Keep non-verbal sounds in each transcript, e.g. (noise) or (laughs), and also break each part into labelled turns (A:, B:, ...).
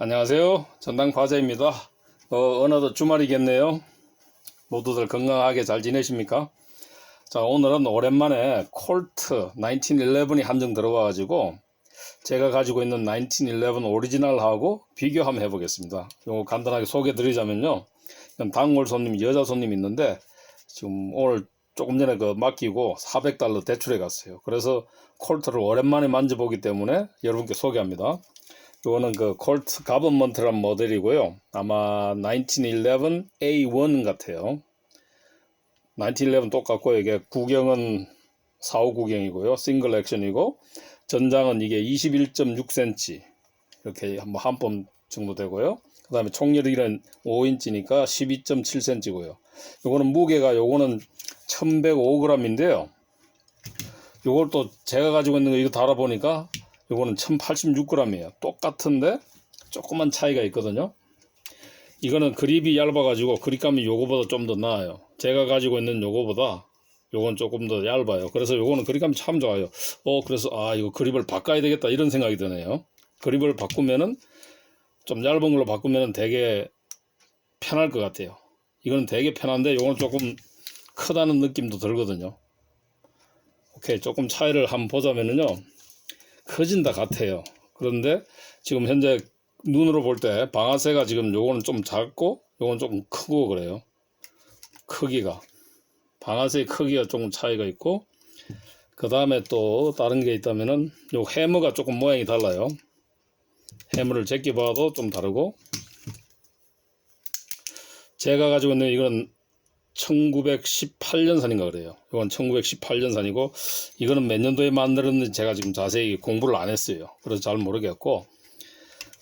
A: 안녕하세요. 전당 과자입니다. 어, 어느덧 주말이겠네요. 모두들 건강하게 잘 지내십니까? 자, 오늘은 오랜만에 콜트 1911이 한정 들어와가지고 제가 가지고 있는 1911 오리지널하고 비교 한번 해보겠습니다. 요거 간단하게 소개 드리자면요. 이건 단골 손님, 여자 손님 있는데 지금 오늘 조금 전에 그 맡기고 400달러 대출해 갔어요. 그래서 콜트를 오랜만에 만져보기 때문에 여러분께 소개합니다. 이거는 그 콜트 가버먼트란 모델이고요. 아마 1911 A1 같아요. 1911 똑같고 이게 구경은 45 구경이고요. 싱글 액션이고 전장은 이게 21.6cm 이렇게 한번 한번 정도 되고요. 그 다음에 총열이는 5인치니까 12.7cm고요. 요거는 무게가 요거는 1105g인데요. 요걸 또 제가 가지고 있는 거 이거 달아보니까 요거는 1086g이에요. 똑같은데 조그만 차이가 있거든요. 이거는 그립이 얇아가지고 그립감이 요거보다 좀 더 나아요. 제가 가지고 있는 요거보다 요건 조금 더 얇아요. 그래서 요거는 그립감이 참 좋아요. 어, 그래서 아, 이거 그립을 바꿔야 되겠다 이런 생각이 드네요. 그립을 바꾸면은 좀 얇은 걸로 바꾸면은 되게 편할 것 같아요. 이거는 되게 편한데 요거는 조금 크다는 느낌도 들거든요. 오케이, 조금 차이를 한번 보자면은요. 커진다 같아요. 그런데 지금 현재 눈으로 볼 때 방아쇠가 지금 요거는 좀 작고 요건 조금 크고 그래요. 크기가 방아쇠 크기가 조금 차이가 있고 그 다음에 또 다른 게 있다면은 요 해머가 조금 모양이 달라요. 해머를 제끼 봐도 좀 다르고 제가 가지고 있는 이건 1918년산인가 그래요. 이건 1918년산이고 이거는 몇 년도에 만들었는지 제가 지금 자세히 공부를 안 했어요. 그래서 잘 모르겠고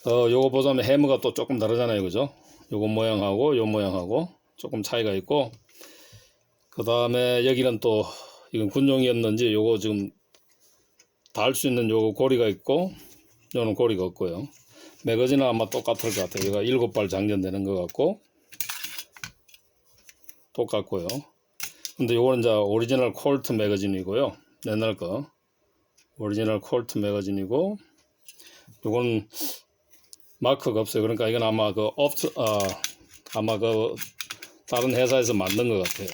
A: 어 요거 보자면 해머가 또 조금 다르잖아요. 그죠? 요거 모양하고 요 모양하고 조금 차이가 있고 그 다음에 여기는 또 이건 군용이었는지 요거 지금 달 수 있는 요거 고리가 있고 요는 고리가 없고요. 매거진은 아마 똑같을 것 같아요. 얘가 일곱 발 장전되는 것 같고 똑같고요. 근데 요거는 이제 오리지널 콜트 매거진이고요. 옛날 거. 오리지널 콜트 매거진이고 요건 마크가 없어요. 그러니까 이건 아마 그 업트 아 아마 그 다른 회사에서 만든 것 같아요.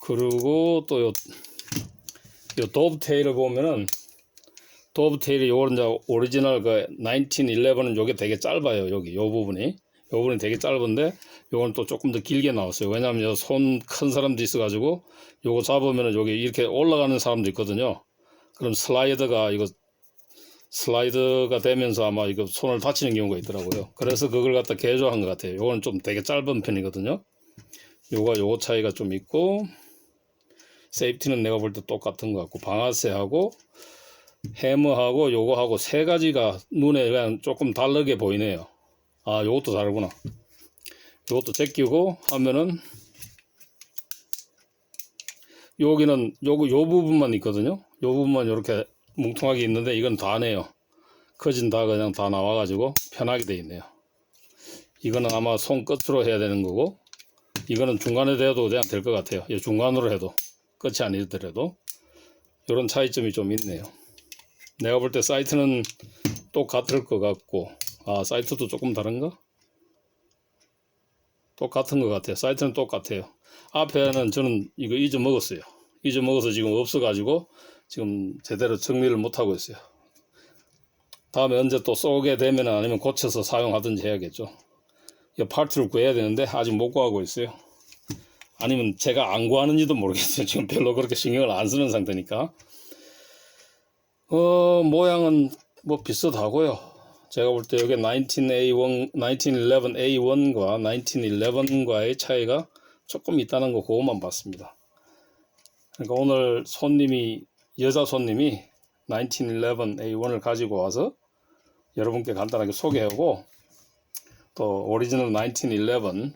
A: 그리고 또요 요 도브테일을 보면은 도브테일이 요거는 이제 오리지널 그 1911은 요게 되게 짧아요. 여기 요 부분이 요 부분이 되게 짧은데 요건 또 조금 더 길게 나왔어요. 왜냐하면 손 큰 사람도 있어 가지고 요거 잡으면은 여기 이렇게 올라가는 사람도 있거든요. 그럼 슬라이드가 이거 슬라이드가 되면서 아마 이거 손을 다치는 경우가 있더라고요. 그래서 그걸 갖다 개조한 것 같아요. 요거는 좀 되게 짧은 편이거든요. 요거 요거 차이가 좀 있고 세이프티는 내가 볼 때 똑같은 것 같고 방아쇠하고 해머하고 요거하고 세 가지가 눈에 그냥 조금 다르게 보이네요. 아, 요것도 다르구나. 요것도 제끼고 하면은 여기는 요거 요 부분만 있거든요. 요 부분만 이렇게 뭉퉁하게 있는데 이건 다네요. 커진 다 그냥 다 나와 가지고 편하게 돼 있네요. 이거는 아마 손 끝으로 해야 되는 거고 이거는 중간에 대도 그냥 될 것 같아요. 이 중간으로 해도 끝이 아니더라도 이런 차이점이 좀 있네요. 내가 볼 때 사이트는 똑같을 것 같고 아 사이트도 조금 다른가? 똑같은 것 같아요. 사이트는 똑같아요. 앞에는 저는 이거 잊어먹었어요. 잊어먹어서 지금 없어가지고 지금 제대로 정리를 못하고 있어요. 다음에 언제 또 쏘게 되면 아니면 고쳐서 사용하든지 해야겠죠. 이 파트를 구해야 되는데 아직 못 구하고 있어요. 아니면 제가 안 구하는지도 모르겠어요. (laughs) 지금 별로 그렇게 신경을 안 쓰는 상태니까. 어, 모양은 뭐 비슷하고요. 제가 볼 때 여기 19A1, 1911A1과 1911과의 차이가 조금 있다는 거 그것만 봤습니다. 그러니까 오늘 손님이 여자 손님이 1911A1을 가지고 와서 여러분께 간단하게 소개하고 또 오리지널 1911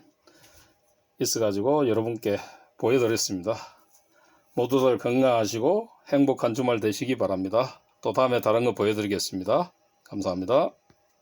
A: 있어가지고 여러분께 보여드렸습니다. 모두들 건강하시고 행복한 주말 되시기 바랍니다. 또 다음에 다른 거 보여드리겠습니다. 감사합니다.